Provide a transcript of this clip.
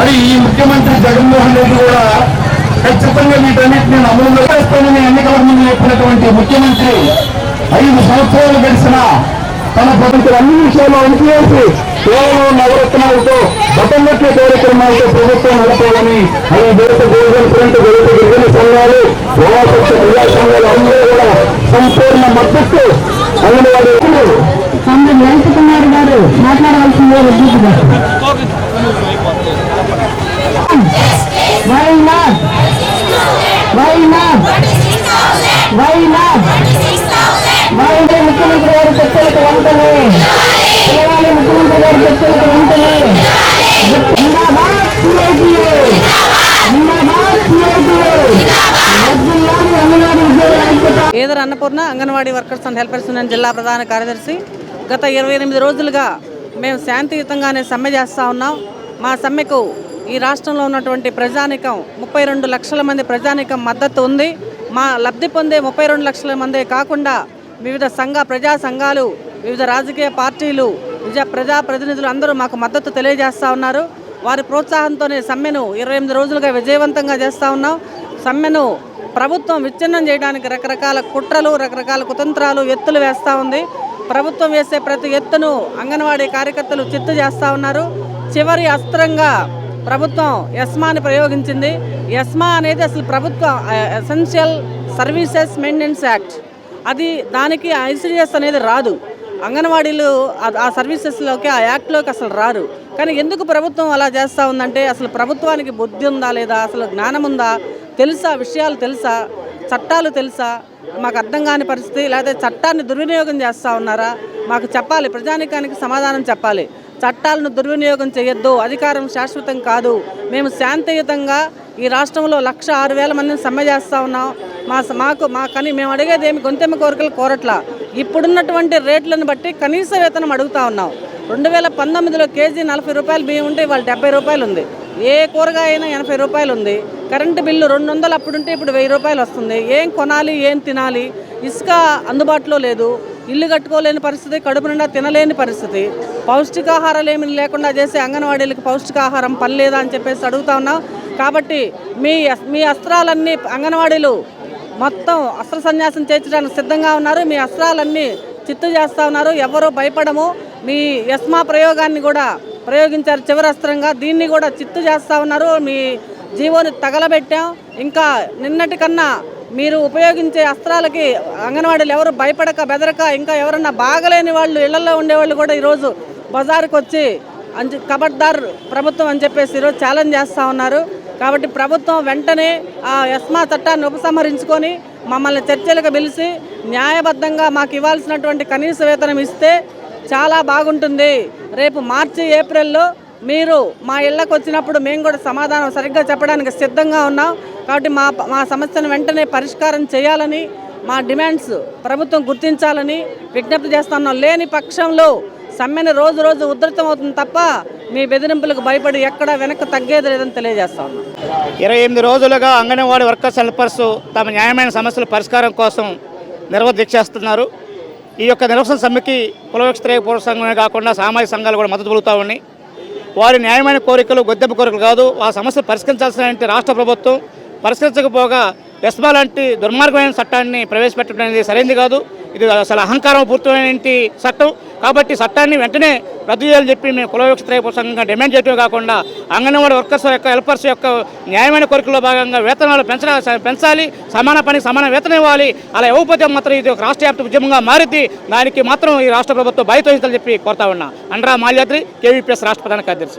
మరి ఈ ముఖ్యమంత్రి జగన్మోహన్ రెడ్డి కూడా ఖచ్చితంగా వీటన్నిటి నేను అమలు చేస్తానని ఎన్నికల ముందు చెప్పినటువంటి ముఖ్యమంత్రి ఐదు సంవత్సరాలు గడిచిన తన ప్రభుత్వం అన్ని విషయాల్లో అణిచివేసి కేవలం నవరత్నాలతో బటన్లట్ల కార్యక్రమాలతో ప్రభుత్వం నడపాలని ఈ దేశ గిరిజన ఫ్రంట్ దేశ గిరిజన సంఘాలు వామపక్ష ప్రజా సంఘాలు అందరూ కూడా సంపూర్ణ మద్దతు అంగన్వాడీ తమ్ముడు వెంకట కుమార్ గారు మాట్లాడవలసిందే విద్యుత్ Why not? Why not? Why not? Why not? ముఖ్యమంత్రి గారి చర్చలకు వెంటనే పిలవాలి ముఖ్యమంత్రి గారి చర్చలకు వెంటనే జిందాబాద్ CITU Zindabad CITU Vaddulani Annapurna anganwadi workers and helpers union జిల్లా ప్రధాన కార్యదర్శి గత ఇరవై ఎనిమిది రోజులుగా మేము శాంతియుతంగానే సమ్మె చేస్తూ ఉన్నాం. మా సమ్మెకు ఈ రాష్ట్రంలో ఉన్నటువంటి ప్రజానికం ముప్పై రెండు లక్షల మంది ప్రజానికం మద్దతు ఉంది. మా లబ్ధి పొందే ముప్పై రెండు లక్షల మందే కాకుండా వివిధ సంఘ ప్రజా సంఘాలు వివిధ రాజకీయ పార్టీలు వివిధ ప్రజా ప్రతినిధులు అందరూ మాకు మద్దతు తెలియజేస్తూ ఉన్నారు. వారి ప్రోత్సాహంతోనే సమ్మెను ఇరవై ఎనిమిది రోజులుగా విజయవంతంగా చేస్తూ ఉన్నాం. సమ్మెను ప్రభుత్వం విచ్ఛిన్నం చేయడానికి రకరకాల కుట్రలు రకరకాల కుతంత్రాలు ఎత్తులు వేస్తూ ఉంది. ప్రభుత్వం వేసే ప్రతి ఎత్తును అంగన్వాడీ కార్యకర్తలు చిత్తు చేస్తూ ఉన్నారు. చివరి అస్త్రంగా ప్రభుత్వం ఎస్మాని ప్రయోగించింది. ఎస్మా అనేది అసలు ప్రభుత్వ ఎసెన్షియల్ సర్వీసెస్ మెయింటెనెన్స్ యాక్ట్ అది దానికి ఐసీడిఎస్ అనేది రాదు. అంగన్వాడీలు ఆ- ఆ సర్వీసెస్లోకి ఆ యాక్ట్లోకి అసలు రారు. కానీ ఎందుకు ప్రభుత్వం అలా చేస్తూ ఉందంటే అసలు ప్రభుత్వానికి బుద్ధి ఉందా లేదా అసలు జ్ఞానం ఉందా? తెలుసా విషయాలు తెలుసా? చట్టాలు తెలుసా? మాకు అర్థం కాని పరిస్థితి లేదా చట్టాన్ని దుర్వినియోగం చేస్తూ ఉన్నారా? మాకు చెప్పాలి ప్రజానికానికి సమాధానం చెప్పాలి. చట్టాలను దుర్వినియోగం చేయొద్దు అధికారం శాశ్వతం కాదు. మేము శాంతియుతంగా ఈ రాష్ట్రంలో లక్ష ఆరు వేల మందిని సమ్మె చేస్తూ ఉన్నాం. మా మాకు మా కని మేము అడిగేది ఏమి? గొంతెమ్మ కోరికలు కోరట్లా. ఇప్పుడున్నటువంటి రేట్లను బట్టి కనీస వేతనం అడుగుతా ఉన్నాం. రెండు వేల పంతొమ్మిదిలో కేజీ నలభై రూపాయలు బియ్యం ఉంటే ఇవాళ డెబ్బై రూపాయలు ఉంది. ఏ కూరగాయ అయినా ఎనభై రూపాయలు ఉంది. కరెంటు బిల్లు రెండు వందలు అప్పుడుంటే ఇప్పుడు వెయ్యి రూపాయలు వస్తుంది. ఏం కొనాలి ఏం తినాలి? ఇసుక అందుబాటులో లేదు. ఇల్లు కట్టుకోలేని పరిస్థితి కడుపు నిండా తినలేని పరిస్థితి. పౌష్టికాహారాలు ఏమి లేకుండా చేసే అంగన్వాడీలకు పౌష్టికాహారం పని లేదా అని చెప్పేసి అడుగుతా ఉన్నాం. కాబట్టి మీ మీ అస్త్రాలన్నీ అంగన్వాడీలు మొత్తం అస్త్ర సన్యాసం చేర్చడానికి సిద్ధంగా ఉన్నారు. మీ అస్త్రాలన్నీ చిత్తు చేస్తూ ఉన్నారు. ఎవరు భయపడము. మీ యస్మా ప్రయోగాన్ని కూడా ప్రయోగించారు చివరి అస్త్రంగా. దీన్ని కూడా చిత్తు చేస్తూ ఉన్నారు. మీ జీవోని తగలబెట్టాం. ఇంకా నిన్నటి కన్నా మీరు ఉపయోగించే అస్త్రాలకి అంగన్వాడీలు ఎవరు భయపడక బెదరక ఇంకా ఎవరన్నా బాగలేని వాళ్ళు ఇళ్ళలో ఉండేవాళ్ళు కూడా ఈరోజు బజారుకు వచ్చి అంజ కబడ్దార్ ప్రభుత్వం అని చెప్పేసి ఈరోజు ఛాలెంజ్ చేస్తూ ఉన్నారు. కాబట్టి ప్రభుత్వం వెంటనే ఆ ఎస్మా చట్టాన్ని ఉపసంహరించుకొని మమ్మల్ని చర్చలకు పిలిచి న్యాయబద్ధంగా మాకు ఇవ్వాల్సినటువంటి కనీస వేతనం ఇస్తే చాలా బాగుంటుంది. రేపు మార్చి ఏప్రిల్లో మీరు మా ఇళ్ళకు వచ్చినప్పుడు మేము కూడా సమాధానం సరిగ్గా చెప్పడానికి సిద్ధంగా ఉన్నాం. కాబట్టి మా మా సమస్యను వెంటనే పరిష్కారం చేయాలని మా డిమాండ్స్ ప్రభుత్వం గుర్తించాలని విజ్ఞప్తి చేస్తున్నాం. లేని పక్షంలో సమ్మెను రోజు రోజు ఉధృతం అవుతుంది తప్ప మీ బెదిరింపులకు భయపడి ఎక్కడ వెనక్కి తగ్గేది లేదని తెలియజేస్తా ఉన్నాం. ఇరవై ఎనిమిది రోజులుగా అంగన్వాడీ వర్కర్స్ హెల్పర్స్ తమ న్యాయమైన సమస్యల పరిష్కారం కోసం నిర్వహించేస్తున్నారు ఈ యొక్క నిరసన సమ్మెకి కులవక్షత్రేయ పూర్వ సంఘమే కాకుండా సామాజిక సంఘాలు కూడా మద్దతు పలుకుతూ ఉన్నాయి. వారి న్యాయమైన కోరికలు గొద్దెమ్మ కోరికలు కాదు ఆ సమస్యలు పరిష్కరించాల్సిన రాష్ట్ర ప్రభుత్వం పరిష్కరించకపోగా ఎస్బా లాంటి దుర్మార్గమైన చట్టాన్ని ప్రవేశపెట్టడం అనేది సరైనది కాదు. ఇది అసలు అహంకారం పూర్తమైనటువంటి చట్టం. కాబట్టి చట్టాన్ని వెంటనే రద్దు చేయాలని చెప్పి మేము కులవక్షత్రయ సంఘంగా డిమాండ్ చేయడమే కాకుండా అంగన్వాడీ వర్కర్స్ యొక్క హెల్పర్స్ యొక్క న్యాయమైన కోరికల్లో భాగంగా వేతనాలు పెంచడా పెంచాలి. సమాన పనికి సమాన వేతనం ఇవ్వాలి. అలా ఇవ్వకపోతే మాత్రం ఇది ఒక రాష్ట్ర వ్యాప్త ఉద్యమంగా మారింది. దానికి మాత్రం ఈ రాష్ట్ర ప్రభుత్వం బయట చెప్పి కోరుతా ఉన్నా. అండ్రా మాల్యాద్రి కేవీపీఎస్ రాష్ట్ర ప్రధాన కార్యదర్శి.